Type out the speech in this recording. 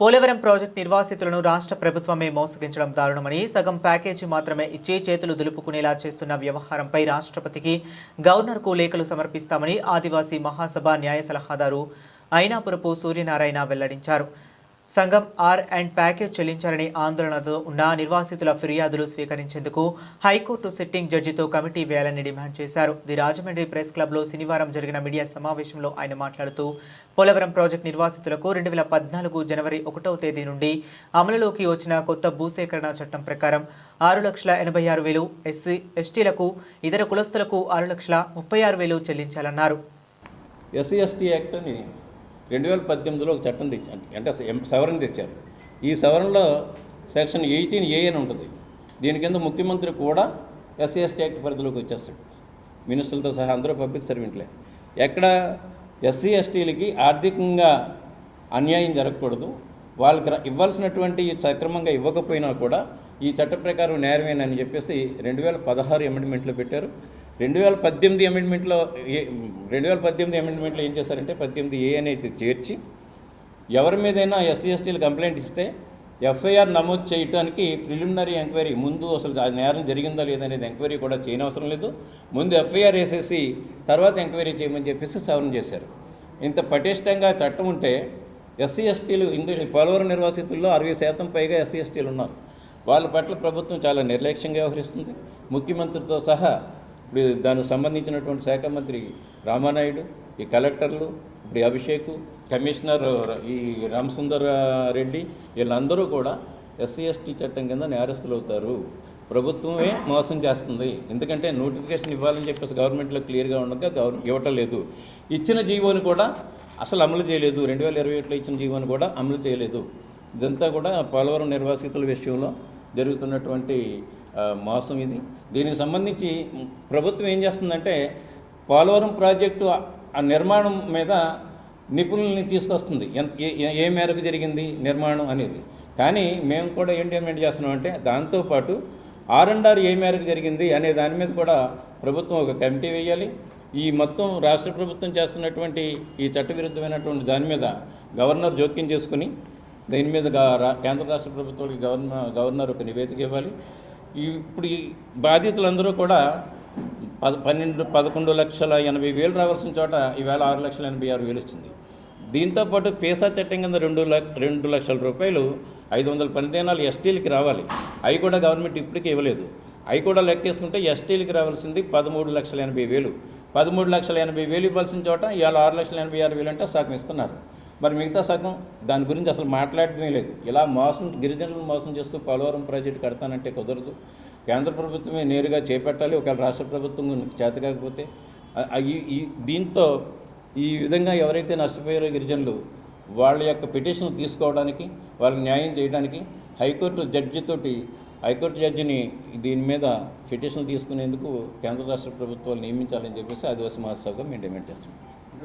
Polavaram project నిర్వాసితులను రాష్ట్ర ప్రభుత్వమే మోసగించడం దారుణమని సగం ప్యాకేజీ మాత్రమే ఇచ్చి చేతులు దులుపుకునేలా చేస్తున్న వ్యవహారంపై రాష్ట్రపతికి గవర్నర్కు లేఖలు సమర్పిస్తామని ఆదివాసీ మహాసభ న్యాయ సలహాదారు అయినాపురపు సూర్యనారాయణ వెల్లడించారు. సంఘం ఆర్ అండ్ ప్యాకేజ్ చెల్లించాలని ఆందోళనతో ఉన్న నిర్వాసితుల ఫిర్యాదులు స్వీకరించేందుకు హైకోర్టు సిట్టింగ్ జడ్జితో కమిటీ వేయాలని డిమాండ్ చేశారు. ది రాజమండ్రి ప్రెస్ క్లబ్లో శనివారం జరిగిన మీడియా సమావేశంలో ఆయన మాట్లాడుతూ పోలవరం ప్రాజెక్టు నిర్వాసితులకు రెండు వేల పద్నాలుగు జనవరి ఒకటవ తేదీ నుండి అమలులోకి వచ్చిన కొత్త భూసేకరణ చట్టం ప్రకారం ఆరు లక్షల ఎనభై ఆరు వేలు ఎస్సీ ఎస్టీలకు ఇతర కులస్తులకు ఆరు లక్షల ముప్పై ఆరు వేలు చెల్లించాలన్నారు. ఎస్సీ ఎస్టీ యాక్ట్ని రెండు వేల పద్దెనిమిదిలో ఒక చట్టం తెచ్చారు అంటే ఎం- సవరణ తెచ్చారు. ఈ సవరణలో సెక్షన్ ఎయిటీన్ ఏ అని ఉంటుంది. దీని కింద ముఖ్యమంత్రి కూడా ఎస్సీ ఎస్టీ యాక్ట్ పరిధిలోకి వచ్చేస్తాడు. మినిస్టర్లతో సహా అందరూ పబ్లిక్ సర్వెంట్లే. ఎక్కడ ఎస్సీ ఎస్టీలకి ఆర్థికంగా అన్యాయం జరగకూడదు. వాళ్ళకి ఇవ్వాల్సినటువంటి సక్రమంగా ఇవ్వకపోయినా కూడా ఈ చట్ట ప్రకారం నేరమేనని చెప్పేసి రెండు వేల పదహారు అమెండ్మెంట్లో పెట్టారు. రెండు వేల పద్దెనిమిది అమెండ్మెంట్లో ఏ రెండు వేల పద్దెనిమిది అమెండ్మెంట్లో ఏం చేశారంటే పద్దెనిమిది ఏ అనేది చేర్చి ఎవరి మీదైనా ఎస్సీ ఎస్టీలు కంప్లైంట్ ఇస్తే ఎఫ్ఐఆర్ నమోదు చేయడానికి ప్రిలిమినరీ ఎంక్వైరీ ముందు అసలు ఆ నేరం జరిగిందా లేదనేది ఎంక్వైరీ కూడా చేయనవసరం లేదు. ముందు ఎఫ్ఐఆర్ వేసేసి తర్వాత ఎంక్వైరీ చేయమని చెప్పేసి సవరణ చేశారు. ఇంత పటిష్టంగా చట్టం ఉంటే ఎస్సీ ఎస్టీలు ఇందు పోలవరం నిర్వాసితుల్లో అరవై శాతం పైగా ఎస్సీ ఎస్టీలు ఉన్నారు. వాళ్ళ పట్ల ప్రభుత్వం చాలా నిర్లక్ష్యంగా వ్యవహరిస్తుంది. ముఖ్యమంత్రితో సహా ఇప్పుడు దానికి సంబంధించినటువంటి శాఖ మంత్రి రామానాయుడు ఈ కలెక్టర్లు ఇప్పుడు అభిషేక్ కమిషనర్ ఈ రామసుందర్ రెడ్డి వీళ్ళందరూ కూడా ఎస్సీ ఎస్టీ చట్టం కింద నేరస్తులు అవుతారు. ప్రభుత్వమే మోసం చేస్తుంది. ఎందుకంటే నోటిఫికేషన్ ఇవ్వాలని చెప్పేసి గవర్నమెంట్లో క్లియర్గా ఉండగా గవర్న ఇవ్వటం లేదు. ఇచ్చిన జీవోని కూడా అసలు అమలు చేయలేదు. రెండు వేల ఇరవై ఒకటిలో ఇచ్చిన జీవోని కూడా అమలు చేయలేదు. ఇదంతా కూడా పోలవరం నిర్వాసితుల విషయంలో జరుగుతున్నటువంటి మాసం ఇది. దీనికి సంబంధించి ప్రభుత్వం ఏం చేస్తుందంటే పోలవరం ప్రాజెక్టు ఆ- నిర్మాణం మీద నిపుణుల్ని తీసుకొస్తుంది. ఎంత ఏ- మేరకు జరిగింది నిర్మాణం అనేది. కానీ మేము కూడా ఏంటి డిమాండ్ చేస్తున్నాం అంటే దాంతోపాటు ఆర్ అండ్ ఆర్ ఏ మేరకు జరిగింది అనే దాని మీద కూడా ప్రభుత్వం ఒక కమిటీ వేయాలి. ఈ మొత్తం రాష్ట్ర ప్రభుత్వం చేస్తున్నటువంటి ఈ చట్టవిరుద్ధమైనటువంటి దాని మీద గవర్నర్ జోక్యం చేసుకుని దీని మీద కేంద్ర రాష్ట్ర ప్రభుత్వాలకి గవర్నర్ గవర్నర్ ఒక నివేదిక ఇవ్వాలి. ఇప్పుడు ఈ బాధితులందరూ కూడా పద పన్నెండు పదకొండు లక్షల ఎనభై వేలు రావాల్సిన చోట ఈవేళ ఆరు లక్షల ఎనభై ఆరు వేలు వచ్చింది. దీంతోపాటు పేసా చట్టం కింద రెండు లక్ష రెండు లక్షల రూపాయలు ఐదు వందల పనిదినాలు ఎస్టీలకి రావాలి. అవి కూడా గవర్నమెంట్ ఇప్పటికీ ఇవ్వలేదు. అవి కూడా లెక్కేసుకుంటే ఎస్టీలకి రావాల్సింది పదమూడు లక్షల ఎనభై వేలు. పదమూడు లక్షల ఎనభై వేలు ఇవ్వాల్సిన చోట ఇవాళ ఆరు లక్షల ఎనభై ఆరు వేలు అంటే సగం ఇస్తున్నారు. మరి మిగతా సగం దాని గురించి అసలు మాట్లాడటమే లేదు. ఇలా మోసం గిరిజనులను మోసం చేస్తూ పోలవరం ప్రాజెక్టు కడతానంటే కుదరదు. కేంద్ర ప్రభుత్వమే నేరుగా చేపట్టాలి. ఒకవేళ రాష్ట్ర ప్రభుత్వం చేత కాకపోతే ఈ- ఈ దీంతో ఈ విధంగా ఎవరైతే నష్టపోయారో గిరిజనులు వాళ్ళ యొక్క పిటిషన్ తీసుకోవడానికి వాళ్ళకి న్యాయం చేయడానికి హైకోర్టు జడ్జితోటి హైకోర్టు జడ్జిని దీని మీద పిటిషన్ తీసుకునేందుకు కేంద్ర రాష్ట్ర ప్రభుత్వాలు నియమించాలని చెప్పేసి ఆదివాసీ మహాసభగా మేము డిమాండ్ చేస్తున్నాం.